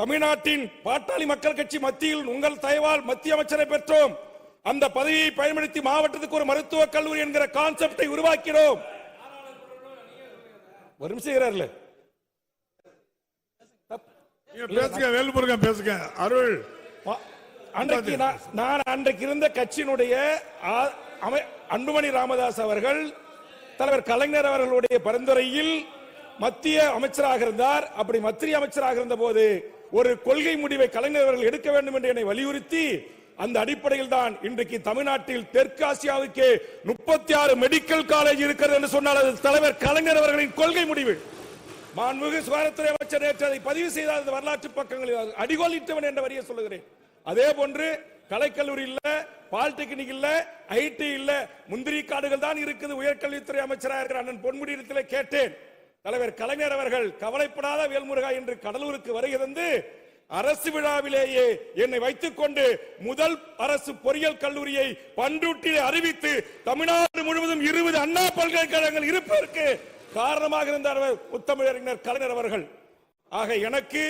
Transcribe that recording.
தமிழ்நாட்டின் பாட்டாளி மக்கள் கட்சி மத்தியில் உங்கள் தயவால் மத்திய அமைச்சரை பெற்றோம். அந்த பதவியை பயன்படுத்தி மாவட்டத்துக்கு ஒரு மருத்துவக் கல்லூரி என்கிற கான்செப்டை உருவாக்கினோம். வரும் செய்கிறார்ல பேசுங்க வேல்முருகன் பேசுங்க. அருள். அன்றைக்கு நான் அன்றைக்கு இருந்த கட்சியினுடைய அன்புமணி ராமதாஸ் அவர்கள் தலைவர் கலைஞர் அவர்களுடைய பரிந்துரையில் மத்திய அமைச்சராக இருந்தார். அப்படி மத்திய அமைச்சராக இருந்த போது ஒரு கொள்கை முடிவை கலைஞர் அவர்கள் எடுக்க வேண்டும் என்று என்னை வலியுறுத்தி அந்த அடிப்படையில் தான் இன்றைக்கு தமிழ்நாட்டில் தெற்காசியாவுக்கு முப்பத்தி ஆறு மெடிக்கல் காலேஜ் இருக்கிறது என்று சொன்னால் அது தலைவர் கலைஞர் அவர்களின் கொள்கை முடிவு. மாண்புமிகு சுகாதாரத்துறை அமைச்சர் நேற்று அதை பதிவு செய்தார். அந்த வரலாற்று பக்கங்களில் அடிகோலிட்டவன் என்ற வரியை சொல்லுகிறேன். அதே போன்று கலைக்கல்லூரி இல்ல பாலிடெக்னிக் இல்ல ஐடி இல்ல முந்திரி காடுகள் தான் இருக்குது. உயர்கல்வித்துறை அமைச்சராக இருக்கிற அண்ணன் பொன்முடியிடத்திலே கேட்டேன். தலைவர் கலைஞர் அவர்கள் கவலைப்படாத வேல்முருகா என்று கடலூருக்கு வருகை தந்து அரசு விழாவிலேயே என்னை வைத்துக் கொண்டு முதல் அரசு பொறியியல் கல்லூரியை பண்ருட்டிலே அறிவித்து தமிழ்நாடு முழுவதும் இருபது அண்ணா பல்கலைக்கழகங்கள் இருப்பதற்கு காரணமாக இருந்தார் உத்தமிழறிஞர் கலைஞர் அவர்கள். ஆக எனக்கு